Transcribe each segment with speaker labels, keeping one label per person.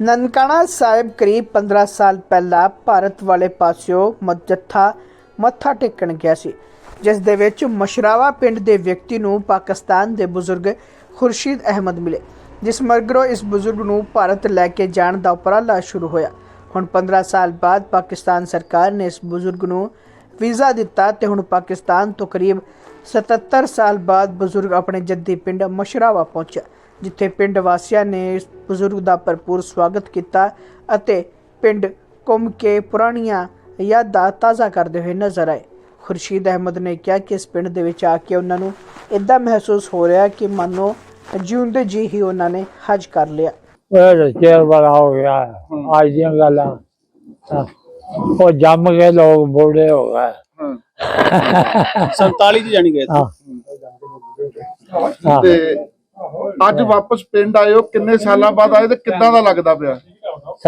Speaker 1: ਨਨਕਾਣਾ ਸਾਹਿਬ ਕਰੀਬ 15 ਸਾਲ ਪਹਿਲਾਂ ਭਾਰਤ ਵਾਲੇ ਪਾਸਿਓ ਮਜੱਥਾ ਮੱਥਾ ਟੇਕਣ ਗਿਆ ਸੀ, ਜਿਸ ਦੇ ਵਿੱਚ ਮਸ਼ਰਾਵਾ ਪਿੰਡ ਦੇ ਵਿਅਕਤੀ ਨੂੰ ਪਾਕਿਸਤਾਨ ਦੇ ਬਜ਼ੁਰਗ ਖੁਰਸ਼ੀਦ ਅਹਿਮਦ ਮਿਲੇ, ਜਿਸ ਮਗਰੋਂ ਇਸ ਬਜ਼ੁਰਗ ਨੂੰ ਭਾਰਤ ਲੈ ਕੇ ਜਾਣ ਦਾ ਉਪਰਾਲਾ ਸ਼ੁਰੂ ਹੋਇਆ। ਹੁਣ 15 ਸਾਲ ਬਾਅਦ ਪਾਕਿਸਤਾਨ ਸਰਕਾਰ ਨੇ ਇਸ ਬਜ਼ੁਰਗ ਨੂੰ ਵੀਜ਼ਾ ਦਿੱਤਾ ਤੇ ਹੁਣ ਪਾਕਿਸਤਾਨ ਤੋਂ ਕਰੀਬ 77 ਸਾਲ ਬਾਅਦ ਬਜ਼ੁਰਗ ਆਪਣੇ ਜੱਦੀ ਪਿੰਡ ਮਸ਼ਰਾਵਾ ਪਹੁੰਚਿਆ। ਜਿੱਥੇ ਪਿੰਡ ਵਾਸੀਆਂ ਨੇ ਇਸ ਬਜ਼ੁਰਗ ਦਾ ਭਰਪੂਰ ਸਵਾਗਤ ਕੀਤਾ ਅਤੇ ਪਿੰਡ ਘੁੰਮ ਕੇ ਪੁਰਾਣੀਆਂ ਯਾਦਾਂ ਤਾਜ਼ਾ ਕਰਦੇ ਹੋਏ ਨਜ਼ਰ ਆਏ ਖੁਰਸ਼ੀਦ ਅਹਿਮਦ ਨੇ ਕਿਹਾ ਕਿ ਇਸ ਪਿੰਡ ਦੇ ਵਿੱਚ ਆ ਕੇ ਉਹਨਾਂ ਨੂੰ ਇਦਾਂ ਮਹਿਸੂਸ ਹੋ ਰਿਹਾ ਕਿ ਮਾਨੋ ਜਿਉਂਦੇ ਜੀ ਹੀ ਉਹਨਾਂ ਨੇ ਹਜ ਕਰ ਲਿਆ
Speaker 2: ਉਹ ਚੇਰ ਬੜਾ ਹੋ ਗਿਆ ਹੈ। ਅੱਜ ਦੀਆਂ ਗੱਲਾਂ ਹਾਂ। ਉਹ ਜੰਮ ਕੇ ਲੋਕ ਬੁੱਢੇ ਹੋ ਗਏ
Speaker 3: ਹਾਂ 47 ਚ ਜਾਣੀ ਗਏ ਸੀ।
Speaker 2: ਹਾਂ ਹਾਂ।
Speaker 4: ਤੇ ਅੱਜ ਵਾਪਸ ਪਿੰਡ ਆਇਓ ਕਿੰਨੇ ਸਾਲਾਂ ਬਾਅਦ ਆਏ ਤੇ ਕਿੱਦਾਂ ਦਾ ਲੱਗਦਾ ਪਿਆ?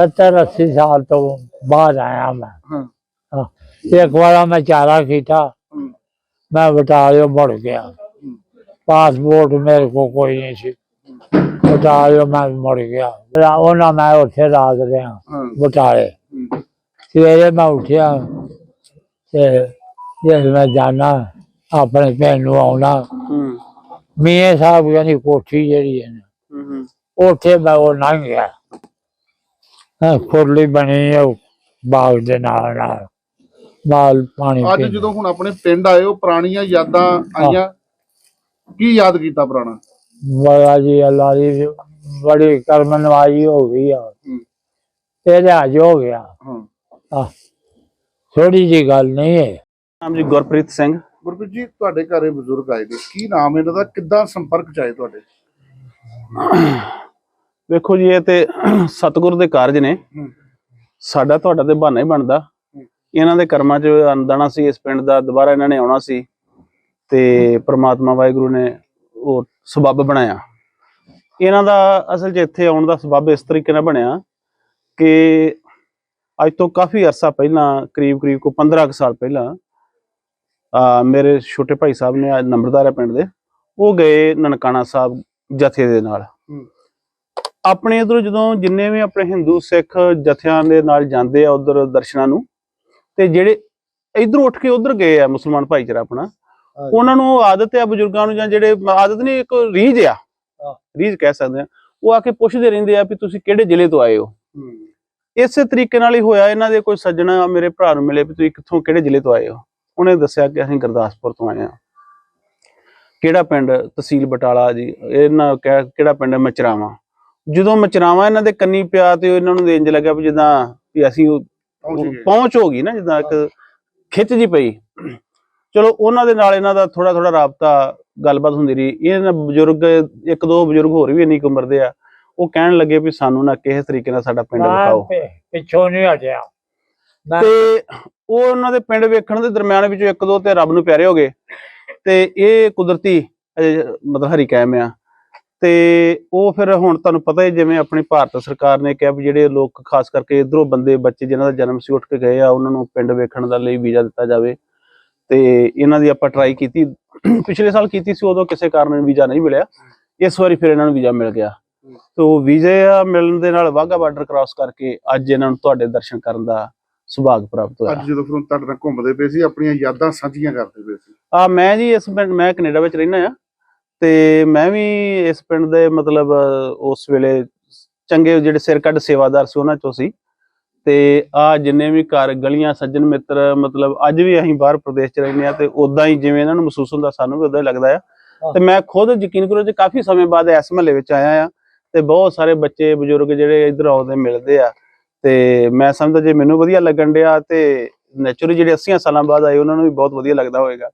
Speaker 2: 70 80 ਸਾਲ ਤੋਂ ਬਾਅਦ ਆਇਆ ਮੈਂ।
Speaker 4: ਹਾਂ।
Speaker 2: ਹਾਂ। ਇੱਕ ਵਾਰ ਮੈਂ ਚਾਰਾ ਕੀਤਾ। ਮੈਂ ਬਟਾਲਿਓ ਮੁੜ ਗਿਆ। ਪਾਸਪੋਰਟ ਮੇਰੇ ਕੋ ਕੋਈ ਨਹੀਂ ਸੀ। ਬਟਾਲਿਓ ਮੈਂ ਮੁੜ ਗਿਆ। ਉਹਨਾਂ ਮੈਂ ਉੱਥੇ ਰਾਤ ਰਿਹਾ ਬਟਾਲੇ। ਸਵੇਰੇ ਮੈਂ ਉੱਠਿਆ ਤੇ ਜੇ ਮੈਂ ਜਾਣਾ ਆਪਣੇ ਪਿੰਡ ਨੂੰ ਆਉਣਾ। ਮੀਆਂ ਸਾਹਿਬ ਕਹਿੰਦੀ ਕੋਠੀ ਜਿਹੜੀ ਹੈ ਨਾ,
Speaker 3: ਹੂੰ ਹੂੰ।
Speaker 2: ਉੱਥੇ ਮੈਂ ਉਹ ਲੰਘ ਗਿਆ। ਹਾਂ ਖੁਰਲੀ ਬਣੀ ਹੈ ਉਹ ਬਾਗ ਦੇ ਨਾਲ ਨਾਲ ਮਾਲ ਪਾਣੀ
Speaker 4: ਅੱਜ
Speaker 2: ਪੀਂਦੇ।
Speaker 4: ਜਦੋਂ ਹੁਣ ਆਪਣੇ ਪਿੰਡ ਆਇਓ ਪੁਰਾਣੀਆਂ ਯਾਦਾਂ ਆਈਆਂ। ਕੀ ਯਾਦ ਕੀਤਾ ਪੁਰਾਣਾ?
Speaker 2: ਬੜਾ ਜੀ ਅੱਲਾ ਦੀ ਬੜੀ ਕਰਮ ਨਵਾਈ ਹੋ ਗਈ ਆ।
Speaker 4: ਹਮ,
Speaker 2: ਤੇ ਲਿਹਾਜ ਹੋ ਗਿਆ।
Speaker 4: ਹਾਂ।
Speaker 2: ਆ ਥੋੜੀ ਜੀ ਗੱਲ ਨਹੀਂ ਹੈ।
Speaker 3: ਨਾਮ ਜੀ ਗੁਰਪ੍ਰੀਤ ਸਿੰਘ।
Speaker 4: ਗੁਰਪ੍ਰੀਤ ਜੀ ਤੁਹਾਡੇ ਘਰੇ ਬਜ਼ੁਰਗ ਆਏ ਨੇ। ਕੀ ਨਾਮ ਇਹਨਾਂ ਦਾ? ਕਿੱਦਾਂ ਸੰਪਰਕ ਚ ਆਏ ਤੁਹਾਡੇ?
Speaker 3: ਵੇਖੋ ਜੀ ਇਹ ਤੇ ਸਤਿਗੁਰ ਦੇ ਕਾਰਜ ਨੇ। ਸਾਡਾ ਤੁਹਾਡਾ ਤੇ ਬਹਾਨਾ ਹੀ ਬਣਦਾ। ਇਹਨਾਂ ਦੇ ਕਰਮਾਂ 'ਚ ਅੰਦਾਣਾ ਸੀ ਇਸ ਪਿੰਡ ਦਾ ਦੁਬਾਰਾ ਇਹਨਾਂ ਨੇ ਆਉਣਾ ਸੀ। ਤੇ ਪ੍ਰਮਾਤਮਾ ਵਾਹਿਗੁਰੂ ਨੇ ਉਹ ਸਬੱਬ ਬਣਾਇਆ। ਇਹਨਾਂ ਦਾ ਅਸਲ 'ਚ ਇੱਥੇ ਆਉਣ ਦਾ ਸਬੱਬ ਇਸ ਤਰੀਕੇ ਨਾਲ ਬਣਿਆ ਕਿ ਅੱਜ ਤੋਂ ਕਾਫੀ ਅਰਸਾ ਪਹਿਲਾਂ ਕਰੀਬ ਕਰੀਬ ਕੋ 15 ਕੁ ਸਾਲ ਪਹਿਲਾਂ ਮੇਰੇ ਛੋਟੇ ਭਾਈ ਸਾਹਿਬ ਨੇ ਨੰਬਰਦਾਰ ਹੈ ਪਿੰਡ ਦੇ ਉਹ ਗਏ ਨਨਕਾਣਾ ਸਾਹਿਬ ਜਥੇ ਦੇ ਨਾਲ। ਆਪਣੇ ਇਧਰੋਂ ਜਦੋਂ ਜਿੰਨੇ ਵੀ ਆਪਣੇ ਹਿੰਦੂ ਸਿੱਖ ਜਥਿਆਂ ਦੇ ਨਾਲ ਜਾਂਦੇ ਆ ਉਧਰ ਦਰਸ਼ਨਾਂ ਨੂੰ ਤੇ ਜਿਹੜੇ ਇਧਰੋਂ ਉੱਠ ਕੇ ਉਧਰ ਗਏ ਆ ਮੁਸਲਮਾਨ ਭਾਈਚਾਰਾ ਆਪਣਾ ਉਹਨਾਂ ਨੂੰ ਆਦਤ ਹੈ ਬਜ਼ੁਰਗਾਂ ਨੂੰ ਜਾਂ ਜਿਹੜੇ ਆਦਤ ਨਹੀਂ ਇੱਕ ਰੀਝ ਆ। ਰੀਝ ਕਹਿ ਸਕਦੇ ਆ। ਉਹ ਆ ਕੇ ਪੁੱਛਦੇ ਰਹਿੰਦੇ ਆ ਵੀ ਤੁਸੀਂ ਕਿਹੜੇ ਜ਼ਿਲ੍ਹੇ ਤੋਂ ਆਏ ਹੋ। ਇਸੇ ਤਰੀਕੇ ਨਾਲ ਹੀ ਹੋਇਆ ਇਹਨਾਂ ਦੇ ਕੋਈ ਸੱਜਣ ਮੇਰੇ ਭਰਾ ਨੂੰ ਮਿਲੇ ਵੀ ਤੁਸੀਂ ਕਿੱਥੋਂ ਕਿਹੜੇ ਜ਼ਿਲ੍ਹੇ ਤੋਂ ਆਏ ਹੋ? ਉਹਨੇ ਦੱਸਿਆ ਕਿ ਅਸੀਂ ਗੁਰਦਾਸਪੁਰ ਤੋਂ ਆਏ ਆ ਕਿਹੜਾ ਪਿੰਡ? ਤਹਿਸੀਲ ਬਟਾਲਾ ਜੀ। ਇਹਨਾਂ ਕਿਹਾ ਕਿਹੜਾ ਪਿੰਡ? ਹੈ ਮਚਰਾਵਾ। ਜਦੋਂ ਮਚਰਾਵਾ ਇਹਨਾਂ ਦੇ ਕੰਨੀ ਪਿਆ ਤੇ ਇਹਨਾਂ ਨੂੰ ਇੰਜ ਲੱਗਿਆ ਵੀ ਜਿੱਦਾਂ ਵੀ ਅਸੀਂ
Speaker 4: ਪਹੁੰਚ
Speaker 3: ਹੋ ਗਈ ਨਾ ਜਿੱਦਾਂ ਇੱਕ ਖਿੱਚ ਜੀ ਪਈ। ਚਲੋ ਉਹਨਾਂ ਦੇ ਨਾਲ ਇਹਨਾਂ ਦਾ ਥੋੜਾ ਥੋੜਾ ਰਾਬਤਾ ਗੱਲਬਾਤ ਹੁੰਦੀ ਰਹੀ। ਇਹਨਾਂ ਬਜ਼ੁਰਗ ਇੱਕ ਦੋ ਬਜ਼ੁਰਗ ਹੋਰ ਵੀ ਇੰਨੀ ਉਮਰ ਦੇ ਆ। ਉਹ ਕਹਿਣ ਲੱਗੇ ਵੀ ਸਾਨੂੰ ਨਾ ਕਿਸੇ ਤਰੀਕੇ ਨਾਲ ਸਾਡਾ ਪਿੰਡ ਵਿਖਾਓ
Speaker 2: ਪਿੱਛੋਂ ਨਹੀਂ ਹਟਿਆ।
Speaker 3: ਤੇ ਉਹ ਉਹਨਾਂ ਦੇ ਪਿੰਡ ਵੇਖਣ ਦੇ ਦਰਮਿਆਨ ਵਿੱਚੋਂ ਇੱਕ ਦੋ ਤੇ ਰੱਬ ਨੂੰ ਪਿਆਰੇ ਹੋ ਗਏ। ਤੇ ਇਹ ਕੁਦਰਤੀ ਮਤਲਬ ਹਰੀ ਕਾਇਮ ਆ। ਤੇ ਉਹ ਫਿਰ ਹੁਣ ਤੁਹਾਨੂੰ ਪਤਾ ਹੀ ਜਿਵੇਂ ਆਪਣੀ ਭਾਰਤ ਸਰਕਾਰ ਨੇ ਕਿਹਾ ਵੀ ਜਿਹੜੇ ਲੋਕ ਖਾਸ ਕਰਕੇ ਇਧਰੋਂ ਬੰਦੇ ਬੱਚੇ ਜਿਨ੍ਹਾਂ ਦਾ ਜਨਮ ਸੀ ਉੱਠ ਕੇ ਗਏ ਆ ਉਹਨਾਂ ਨੂੰ ਪਿੰਡ ਵੇਖਣ ਦਾ ਲਈ ਵੀਜ਼ਾ ਦਿੱਤਾ ਜਾਵੇ। ਤੇ ਇਹਨਾਂ ਦੀ ਆਪਾਂ ਟਰਾਈ ਕੀਤੀ। ਪਿਛਲੇ ਸਾਲ ਕੀਤੀ ਸੀ ਉਦੋਂ ਕਿਸੇ ਕਾਰਨ ਵੀਜ਼ਾ ਨਹੀਂ ਮਿਲਿਆ। ਇਸ ਵਾਰੀ ਫਿਰ ਇਹਨਾਂ ਨੂੰ ਵੀਜ਼ਾ ਮਿਲ ਗਿਆ। ਤੇ ਉਹ ਵੀਜ਼ੇ ਮਿਲਣ ਦੇ ਨਾਲ ਵਾਹਗਾ ਬਾਰਡਰ ਕ੍ਰਾਸ ਕਰਕੇ ਅੱਜ ਇਹਨਾਂ ਨੂੰ ਤੁਹਾਡੇ ਦਰਸ਼ਨ ਕਰਨ ਦਾ ਸੁਭਾਗ ਪ੍ਰਾਪਤ ਹੋਇਆ।
Speaker 4: ਅੱਜ ਜਦੋਂ ਫਿਰ ਤੁਹਾਡੇ ਨਾਲ ਘੁੰਮਦੇ ਪਏ ਸੀ ਆਪਣੀਆਂ ਯਾਦਾਂ ਸਾਂਝੀਆਂ ਕਰਦੇ ਪਏ ਸੀ।
Speaker 3: ਆ ਮੈਂ ਜੀ ਇਸ ਪਿੰਡ ਮੈਂ ਕੈਨੇਡਾ ਵਿੱਚ ਰਹਿਣਾ ਆ ਤੇ ਮੈਂ ਵੀ ਇਸ ਪਿੰਡ ਦੇ ਮਤਲਬ ਉਸ ਵੇਲੇ ਚੰਗੇ ਜਿਹੜੇ ਸਿਰ ਕੱਢ ਸੇਵਾਦਾਰ ਸੀ ਉਹਨਾਂ ਚੋਂ ਸੀ। ਤੇ ਆ ਜਿੰਨੇ ਵੀ ਘਰ ਗਲੀਆਂ ਸੱਜਣ ਮਿੱਤਰ ਮਤਲਬ ਅੱਜ ਵੀ ਅਸੀਂ ਬਾਹਰ ਪ੍ਰਦੇਸ਼ 'ਚ ਰਹਿੰਦੇ ਆ ਤੇ ਉਦਾਂ ਹੀ ਜਿਵੇਂ ਇਹਨਾਂ ਨੂੰ ਮਹਿਸੂਸ ਹੁੰਦਾ ਸਾਨੂੰ ਵੀ ਉਦਾਂ ਹੀ ਲੱਗਦਾ ਆ। ਤੇ ਮੈਂ ਖੁਦ ਯਕੀਨ ਕਰੋ ਜੀ ਕਾਫੀ ਸਮੇਂ ਬਾਅਦ ਇਸ ਮਹੱਲੇ ਵਿੱਚ ਆਇਆ ਆ ਤੇ ਬਹੁਤ ਸਾਰੇ ਬੱਚੇ ਬਜ਼ੁਰਗ ਜਿਹੜੇ ਇੱਧਰ ਆਉਂਦੇ ਮਿਲਦੇ ਆ ਤੇ ਮੈਂ ਸਮਝਦਾ ਜੇ ਮੈਨੂੰ ਵਧੀਆ ਲੱਗਣ ਡਿਆ ਤੇ ਨੈਚੁਰਲੀ ਜਿਹੜੇ 80 ਸਾਲਾਂ ਬਾਅਦ ਆਏ, ਉਹਨਾਂ ਨੂੰ ਵੀ ਬਹੁਤ ਵਧੀਆ ਲੱਗਦਾ ਹੋਵੇਗਾ